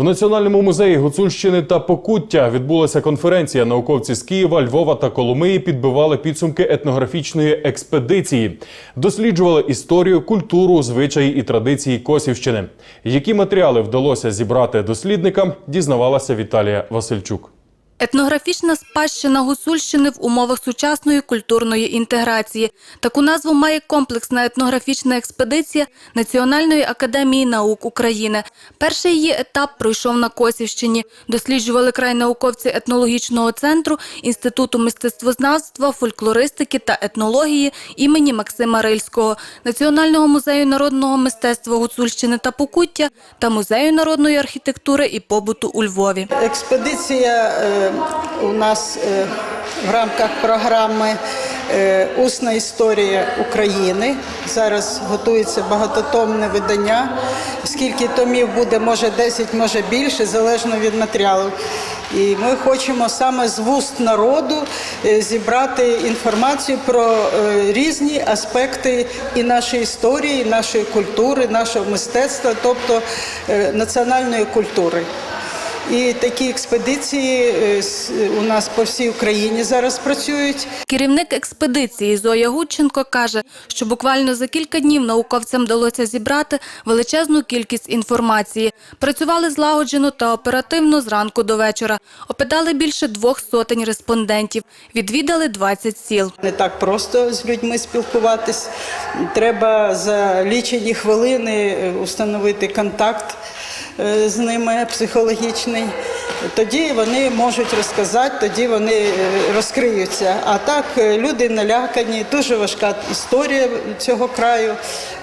В Національному музеї Гуцульщини та Покуття відбулася конференція. Науковці з Києва, Львова та Коломиї підбивали підсумки етнографічної експедиції, досліджували історію, культуру, звичаї і традиції Косівщини. Які матеріали вдалося зібрати дослідникам, дізнавалася Віталія Васильчук. Етнографічна спадщина Гуцульщини в умовах сучасної культурної інтеграції. Таку назву має комплексна етнографічна експедиція Національної академії наук України. Перший її етап пройшов на Косівщині. Досліджували край науковці етнологічного центру Інституту мистецтвознавства, фольклористики та етнології імені Максима Рильського, Національного музею народного мистецтва Гуцульщини та Покуття та Музею народної архітектури і побуту у Львові. Експедиція е, у нас е, в рамках програми е, Усна історія України. Зараз готується багатотомне видання. Скільки томів буде, може 10, може більше, залежно від матеріалу. І ми хочемо саме з вуст народу е, зібрати інформацію про різні аспекти і нашої історії, і нашої культури, нашого мистецтва, тобто національної культури. І такі експедиції е, у нас по всій Україні зараз працюють. Керівник експедиції Зоя Гудченко каже, що буквально за кілька днів науковцям вдалося зібрати величезну кількість інформації. Працювали злагоджено та оперативно зранку до вечора. Опитали більше двох сотень респондентів. Відвідали 20 сіл. Не так просто з людьми спілкуватись. Треба за лічені хвилини е, установити контакт з ними психологічний. Тоді вони можуть розказати, тоді вони е, розкриються. А так е, люди налякані, дуже важка історія цього краю.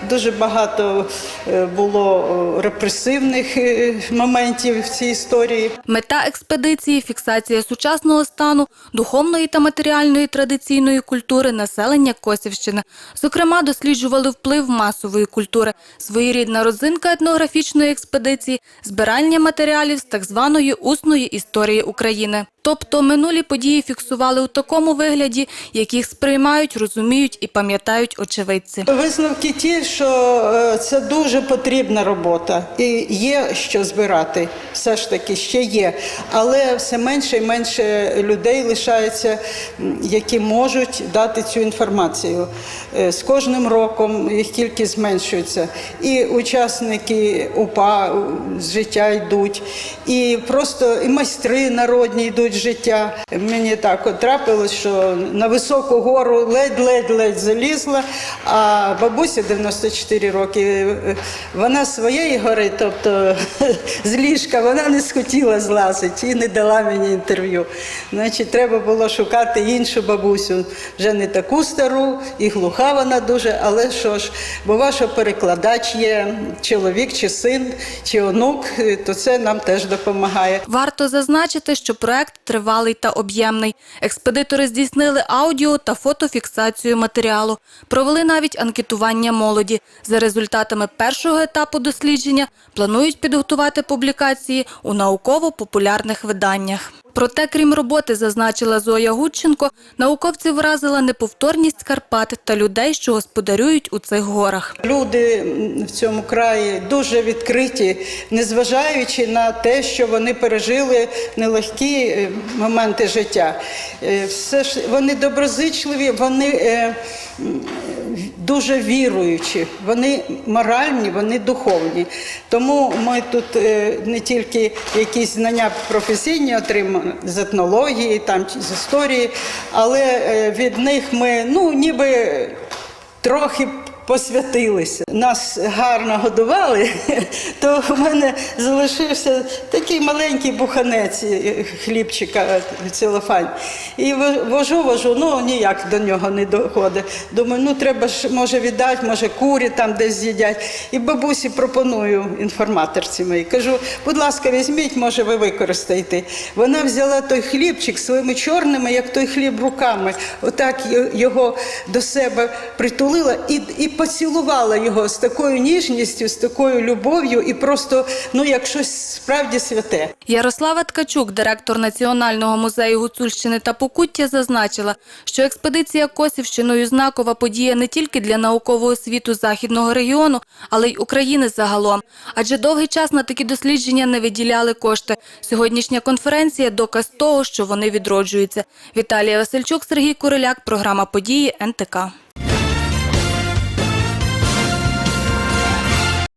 Дуже багато е, було е, репресивних е, моментів в цій історії. Мета експедиції фіксація сучасного стану, духовної та матеріальної традиційної культури населення Косівщини. Зокрема, досліджували вплив масової культури, своєрідна родзинка етнографічної експедиції, збирання матеріалів з так званої усної історії України. Тобто минулі події фіксували у такому вигляді, яких сприймають, розуміють і пам'ятають очевидці. Висновки ті, що е, це дуже потрібна робота, і є що збирати. Все ж таки ще є. Але все менше і менше людей лишається, які можуть дати цю інформацію. Е, З кожним роком їх кількість зменшується. І учасники УПА з життя йдуть, і просто і майстри народні йдуть з життя. Мені так от трапилось, що на високу гору ледь-ледь-ледь залізла, а бабуся 94 роки, вона з своєї гори, тобто з ліжка, вона не схотіла злазити і не дала мені інтерв'ю. Значить, треба було шукати іншу бабусю, вже не таку стару, і глуха вона дуже, але що ж, бува, що перекладач є, чоловік чи син, чи онук, е, то це нам теж допомагає. Варто зазначити, що проект тривалий та об'ємний. Експедитори здійснили аудіо та фотофіксацію матеріалу. Провели навіть анкетування молоді. За результатами першого етапу дослідження планують підготувати публікації у науково-популярних виданнях. Проте, крім роботи, зазначила Зоя Гудченко, науковці вразила неповторність Карпат та людей, що господарюють у цих горах. Люди в цьому краї дуже відкриті, незважаючи на те, що вони пережили нелегкі е, моменти життя. Е, Все ж вони доброзичливі, вони е, дуже віруючі, вони моральні, вони духовні. Тому ми тут е, не тільки якісь знання професійні отримали з етнології, там чи з історії, але е, від них ми ну ніби трохи посвятилися. Нас гарно годували, то в мене залишився такий маленький буханець е, хлібчика в целофань. І вожу, вожу, ну ніяк до нього не доходить. Думаю, ну треба ж може віддати, може курі там десь з'їдять. І бабусі пропоную інформаторці моїй. Кажу, будь ласка, візьміть, може, ви використаєте. Вона взяла той хлібчик своїми чорними, як той хліб руками, отак його до себе притулила і, і поцілувала його з такою ніжністю, з такою любов'ю, і просто ну як щось справді святе. Ярослава Ткачук, директор Національного музею Гуцульщини та Покуття, зазначила, що експедиція Косівщиною знакова подія не тільки для наукового світу західного регіону, але й України загалом. Адже довгий час на такі дослідження не виділяли кошти. Сьогоднішня конференція – доказ того, що вони відроджуються. Віталія Васильчук, Сергій Куриляк, програма «Події» НТК.